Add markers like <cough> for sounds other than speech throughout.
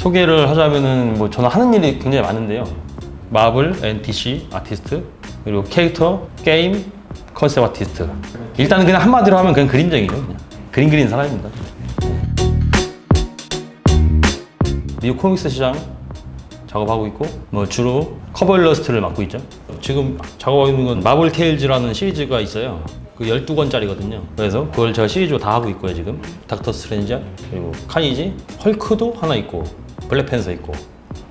소개를 하자면은 뭐 저는 하는 일이 굉장히 많은데요. 마블, NPC, 아티스트, 그리고 캐릭터, 게임, 컨셉 아티스트. 일단은 그냥 한마디로 하면 그냥 그림쟁이죠. 그냥. 그림 그리는 사람입니다. 미국 코믹스 시장 작업하고 있고 뭐 주로 커버 일러스트를 맡고 있죠. 지금 작업하고 있는 건 마블 테일즈라는 시리즈가 있어요. 그 12권짜리거든요. 그래서 그걸 제가 시리즈로 다 하고 있고요, 지금. 닥터 스트레인지, 그리고 카니지, 헐크도 하나 있고, 블랙팬서 있고.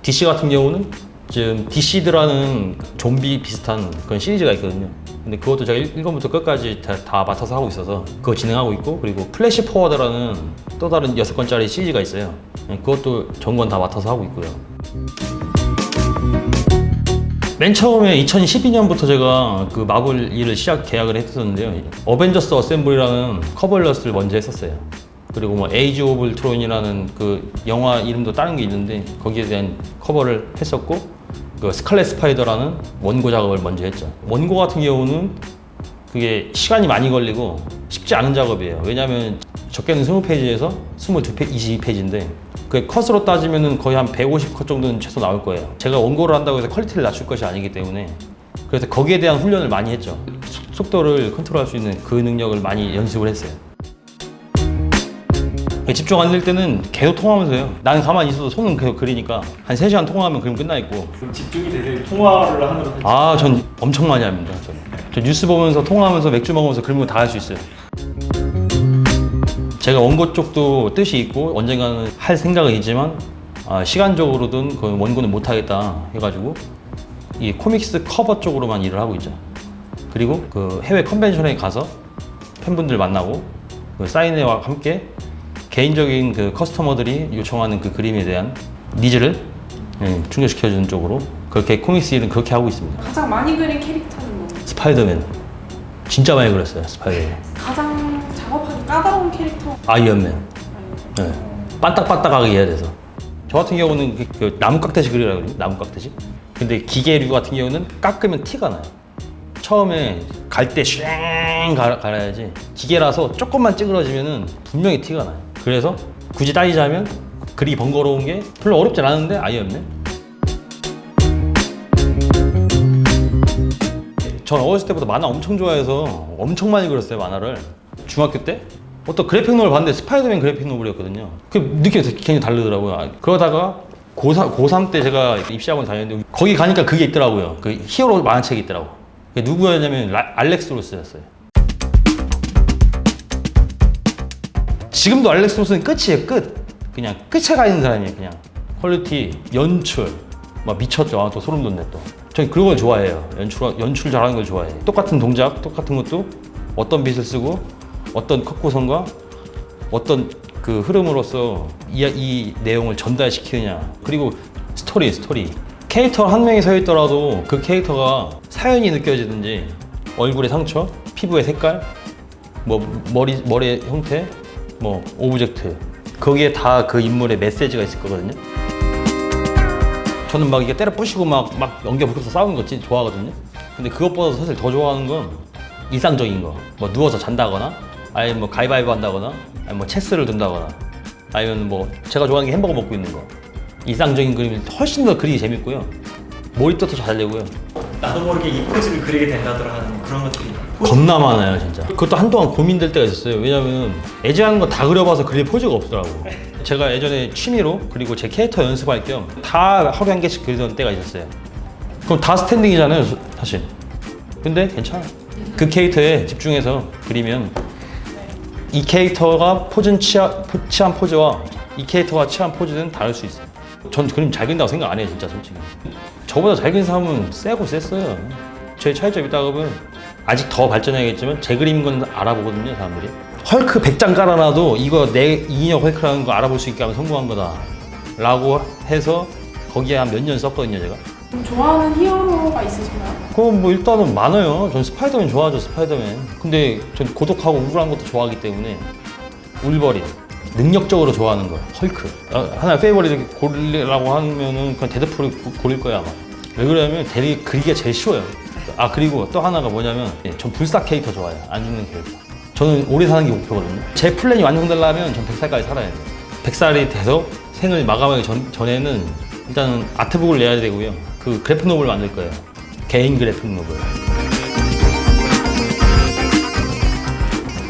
DC 같은 경우는 지금 DC드라는 좀비 비슷한 그런 시리즈가 있거든요. 근데 그것도 제가 1권부터 끝까지 다, 다 맡아서 하고 있어서 그거 진행하고 있고 그리고 플래시 포워드라는 또 다른 6권짜리 시리즈가 있어요. 그것도 전권 다 맡아서 하고 있고요. 맨 처음에 2012년부터 제가 그 마블 일을 시작 계약을 했었는데요. 어벤져스 어셈블이라는 커버일러스를 먼저 했었어요. 그리고 뭐 에이지 오브 트론이라는 그 영화 이름도 다른 게 있는데 거기에 대한 커버를 했었고 그 스칼렛 스파이더라는 원고 작업을 먼저 했죠. 원고 같은 경우는 그게 시간이 많이 걸리고 쉽지 않은 작업이에요. 왜냐하면 적게는 20페이지에서 22페이지, 22페이지인데 그 컷으로 따지면은 거의 한 150컷 정도는 최소 나올 거예요. 제가 원고를 한다고 해서 퀄리티를 낮출 것이 아니기 때문에 그래서 거기에 대한 훈련을 많이 했죠. 속- 속도를 컨트롤할 수 있는 그 능력을 많이 연습을 했어요. 집중 안 될 때는 계속 통화하면서 해요. 나는 가만히 있어도 손은 계속 그리니까 한 3시간 통화하면 그림 끝나 있고 그럼 집중이 되게 통화를 하느라 아, 전 엄청 많이 합니다. 저는. 저 뉴스 보면서 통화하면서 맥주 먹으면서 그림을 다할 수 있어요. 제가 원고 쪽도 뜻이 있고 언젠가는 할 생각은 있지만 아, 시간적으로든 그 원고는 못 하겠다 해가지고 이 코믹스 커버 쪽으로만 일을 하고 있죠. 그리고 그 해외 컨벤션에 가서 팬분들 만나고 그 사인회와 함께 개인적인 그 커스터머들이 요청하는 그 그림에 대한 니즈를 예, 충족시켜주는 쪽으로 그렇게 코믹스 일은 그렇게 하고 있습니다. 가장 많이 그린 캐릭터는 뭐? 스파이더맨. 진짜 많이 그렸어요 스파이더맨. 가장 작업하기 까다로운 캐릭터? 아이언맨. 네. 반딱반딱하게 해야 돼서. 저 같은 경우는 그, 그 나무 깍대시 그리라 그러거든요 나무 깍대시 근데 기계류 같은 경우는 깎으면 티가 나요. 처음에 갈 때 쉥 갈아야지 기계라서 조금만 찌그러지면은 분명히 티가 나요 그래서 굳이 따지자면 그리 번거로운 게 별로 어렵진 않은데 아이언맨 전 어렸을 때부터 만화 엄청 좋아해서 엄청 많이 그렸어요 만화를. 중학교 때? 어떤 그래픽 노블 봤는데 스파이더맨 그래픽 노블이었거든요. 그 느낌이 굉장히 다르더라고요. 아, 그러다가 고3, 고3 때 제가 입시학원 다녔는데 거기 가니까 그게 있더라고요. 그 히어로 만화책이 있더라고. 누구였냐면 라- 알렉스 로스였어요 지금도 알렉스 로스는 끝이에요 끝. 그냥 끝에 가 있는 사람이에요 그냥. 퀄리티 연출. 막 미쳤죠. 아, 또 소름 돋네 또. 저는 그런 걸 좋아해요. 연출 연출 잘하는 걸 좋아해요 똑같은 동작 똑같은 것도 어떤 빛을 쓰고 어떤 컷 구성과 어떤 그 흐름으로서 이, 이 내용을 전달시키느냐. 그리고 스토리 스토리. 캐릭터 한 명이 서 있더라도 그 캐릭터가 사연이 느껴지든지 얼굴의 상처 피부의 색깔 뭐 머리 머리의 형태 뭐 오브젝트 거기에 다 그 인물의 메시지가 있을 거거든요. 저는 막 이게 때려 부시고 막 막 연기 붙여서 싸우는 거 진짜 좋아하거든요. 근데 그것보다 사실 더 좋아하는 건 일상적인 거. 뭐 누워서 잔다거나 아니면 뭐 가위바위보 한다거나 아니면 뭐 체스를 둔다거나 아니면 뭐 제가 좋아하는 게 햄버거 먹고 있는 거. 일상적인 그림이 훨씬 더 그리기 재밌고요. 몰입도도 잘 되고요. 나도 모르게 이 포즈를 그리게 된다더라 하는 그런 것들이 겁나 많아요 진짜. 그것도 한동안 고민될 때가 있었어요. 왜냐면 애지하는 거다 그려봐서 그릴 포즈가 없더라고. 제가 예전에 취미로 그리고 제 캐릭터 연습할 겸 다 하루에 한 개씩 그리던 때가 있었어요. 그럼 다 스탠딩이잖아요 소- 사실. 근데 괜찮아 그 캐릭터에 집중해서 그리면 이 캐릭터가 포즈는 취한, 포- 취한 포즈와 이 캐릭터가 취한 포즈는 다를 수 있어요 전 그림 잘 그린다고 생각 안 해요 진짜 솔직히. 저보다 잘 그린 사람은 세고 셌어요. 제 차이점 있다고 하면 아직 더 발전해야겠지만 제 그림 건 알아보거든요 사람들이. 헐크 100장 깔아놔도 이거 내 인형 헐크라는 거 알아볼 수 있게 하면 성공한 거다. 라고 해서 거기에 한 몇 년 썼거든요 제가. 그럼 좋아하는 히어로가 있으신가요? 그럼 뭐 일단은 많아요. 전 스파이더맨 좋아하죠 스파이더맨. 근데 전 고독하고 우울한 것도 좋아하기 때문에 울버린 능력적으로 좋아하는 거 헐크. 어, 하나 페이버릿 고르라고 하면은 그냥 데드풀을 고- 고를 거야 아마. 왜 그러냐면 되게 그리기가 제일 쉬워요. 아 그리고 또 하나가 뭐냐면 예, 전 불사 캐릭터 좋아해요. 안 죽는 캐릭터. 저는 오래 사는 게 목표거든요. 제 플랜이 완성되려면 전 100살까지 살아야 돼요. 100살이 돼서 생을 마감하기 전, 전에는 일단 아트북을 내야 되고요. 그 그래픽 노블 만들 거예요. 개인 그래픽 노블.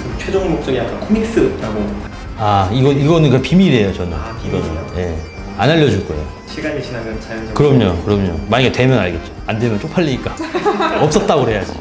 그 최종 목적이 약간 코믹스라고 아 이거 이거는 그 비밀이에요 저는. 아? 이거는. 예. 안 알려줄 거예요. 시간이 지나면 자연스럽게 그럼요, 그럼요. 만약에 되면 알겠죠. 안 되면 쪽팔리니까 <laughs> 없었다고 그래야지.